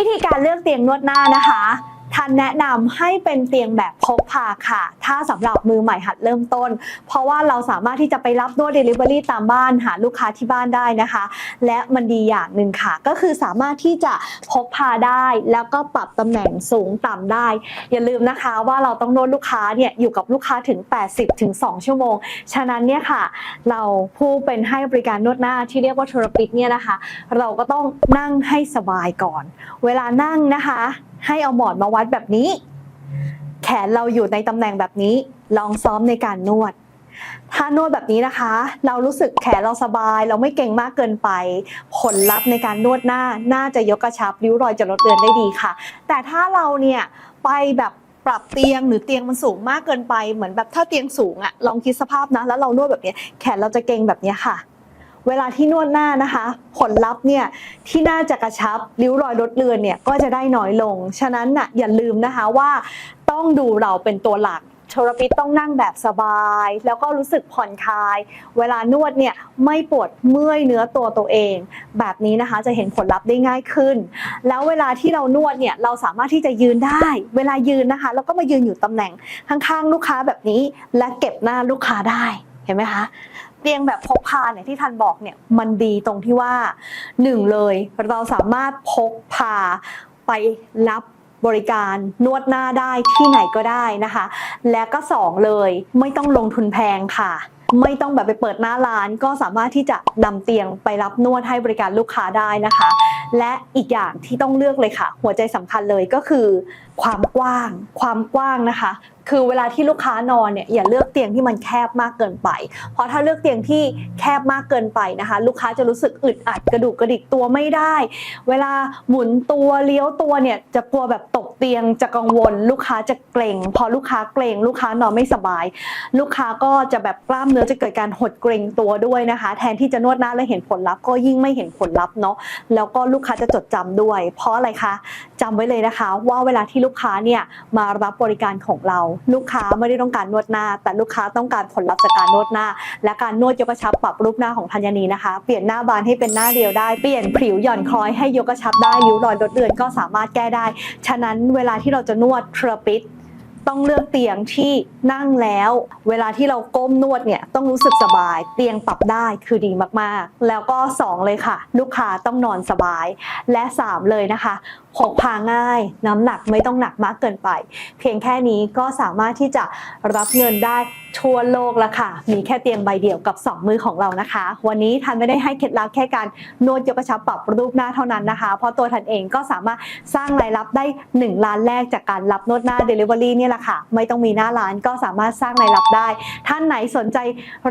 วิธีการเลือกเตียงนวดหน้านะคะ ทันแนะนำให้เป็นเตียงแบบพกพาค่ะ ถ้าสำหรับมือใหม่หัดเริ่มต้น เพราะว่าเราสามารถที่จะไปรับนวด Delivery ตามบ้านหาลูกค้าที่บ้านได้นะคะ และมันดีอย่างหนึ่งค่ะ ก็คือสามารถที่จะพกพาได้แล้วก็ปรับตำแหน่งสูงต่ำได้ อย่าลืมนะคะว่าเราต้องนวดลูกค้าเนี่ยอยู่กับลูกค้าถึง 80ถึง2ชั่วโมง ฉะนั้นเนี่ยค่ะ เราผู้เป็นให้บริการนวดหน้าที่เรียกว่าเทอราปิสเนี่ยนะคะ เราก็ต้องนั่งให้สบายก่อน เวลานั่งนะคะ ให้เอาหมอนมาวัดแบบนี้ แขนเราอยู่ในตำแหน่งแบบนี้ ลองซ้อมในการนวด ถ้านวดแบบนี้นะคะ เรารู้สึกแขนเราสบาย เราไม่เก่งมากเกินไป ผลลัพธ์ในการนวดหน้า น่าจะยกกระชับริ้วรอยจะลดเลือนได้ดีค่ะ แต่ถ้าเราเนี่ยไปแบบปรับเตียงหรือเตียงมันสูงมากเกินไป เหมือนแบบถ้าเตียงสูงอะลองคิดสภาพนะ แล้วเรานวดแบบนี้ แขนเราจะเก่งแบบนี้ค่ะ เวลาที่นวดหน้านะคะ ผลลัพธ์เนี่ยที่น่าจะกระชับริ้วรอยลดเลือนเนี่ยก็จะได้น้อยลง ฉะนั้นน่ะอย่าลืมนะคะว่าต้องดูเราเป็นตัวหลักเทอราปิสต้องนั่งแบบสบาย แล้วก็รู้สึกผ่อนคลาย เวลานวดเนี่ยไม่ปวดเมื่อยเนื้อตัวตัวเอง แบบนี้นะคะจะเห็นผลลัพธ์ได้ง่ายขึ้น แล้วเวลาที่เรานวดเนี่ยเราสามารถที่จะยืนได้ เวลายืนนะคะแล้วก็มายืนอยู่ตำแหน่งข้างๆ ลูกค้าแบบนี้ และเก็บหน้าลูกค้าได้เห็นไหมคะ เตียงแบบพกพาเนี่ยที่ทันบอกเนี่ยมันดีตรงที่ว่าหนึ่งเลยเราสามารถพกพาไปรับบริการนวดหน้าได้ที่ไหนก็ได้นะคะ และก็สองเลยไม่ต้องลงทุนแพงค่ะไม่ต้องแบบไปเปิดหน้าร้านก็สามารถที่จะนำเตียงไปรับนวดให้บริการลูกค้าได้นะคะ และอีกอย่างที่ต้องเลือกเลยค่ะ หัวใจสำคัญเลยก็คือ ความกว้าง ความกว้างนะคะ คือเวลาที่ลูกค้านอนเนี่ยอย่าเลือกเตียงที่มันแคบมากเกินไป เพราะถ้าเลือกเตียงที่แคบมากเกินไปนะคะ ลูกค้าจะรู้สึกอึดอัดกระดูกกระดิกตัวไม่ได้ เวลาหมุนตัวเลี้ยวตัวเนี่ยจะกลัวแบบตกเตียงจะกังวล ลูกค้าจะเกรงพอลูกค้าเกรงลูกค้านอนไม่สบาย ลูกค้าก็จะแบบกล้ามเนื้อจะเกิดการหดเกรงตัวด้วยนะคะ แทนที่จะนวดหน้าและเห็นผลลัพธ์ก็ยิ่งไม่เห็นผลลัพธ์เนาะแล้วก็ลูกกค้าจะจดจำด้วย เพราะอะไรคะจำไว้เลยนะคะ ว่าเวลาที่ลูกค้าเนี่ยมารับบริการของเรา ลูกค้าไม่ได้ต้องการนวดหน้า แต่ลูกค้าต้องการผลลัพธ์จากการนวดหน้า และการนวดยกกระชับปรับรูปหน้าของธัญนีนะคะ เปลี่ยนหน้าบานให้เป็นหน้าเดียวได้ เปลี่ยนผิวหย่อนคล้อยให้ยกกระชับได้ริ้วรอยลดเลือนก็สามารถแก้ได้ ฉะนั้นเวลาที่เราจะนวดเทรปิส ต้องเลือกเตียงที่นั่งแล้ว เวลาที่เราก้มนวดเนี่ยต้องรู้สึกสบาย เตียงปรับได้คือดีมากๆ แล้วก็ 2 เลยค่ะ ลูกค้าต้องนอนสบาย และ 3 เลยนะคะพกพาง่าย น้ำหนักไม่ต้องหนักมากเกินไป เพียงแค่นี้ก็สามารถที่จะรับเงินได้ทั่วโลกแล้วค่ะ มีแค่เตียงใบเดียวกับ 2 มือของเรานะคะ วันนี้ทันไม่ได้ให้เคล็ดลับแค่การนวดยกกระชับปรับรูปหน้าเท่านั้นนะคะ เพราะตัวทันเองก็สามารถสร้างรายรับได้ 1 ล้านแรกจากการรับนวดหน้า Delivery เนี่ยแหละค่ะ ไม่ต้องมีหน้าร้านก็สามารถสร้างรายรับได้ ท่านไหนสนใจ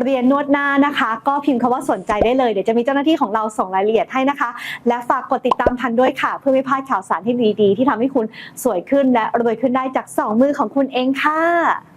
เรียนนวดหน้านะคะ ก็พิมพ์คำว่าสนใจได้เลยเดี๋ยวจะมีเจ้าหน้าที่ของเราส่งรายละเอียดให้นะคะ และฝากกดติดตามทันด้วยค่ะ เพื่อไม่พลาดข่าวสารที่ดีๆ ที่ทำให้คุณสวยขึ้นและรวยขึ้นได้จากสองมือของคุณเองค่ะ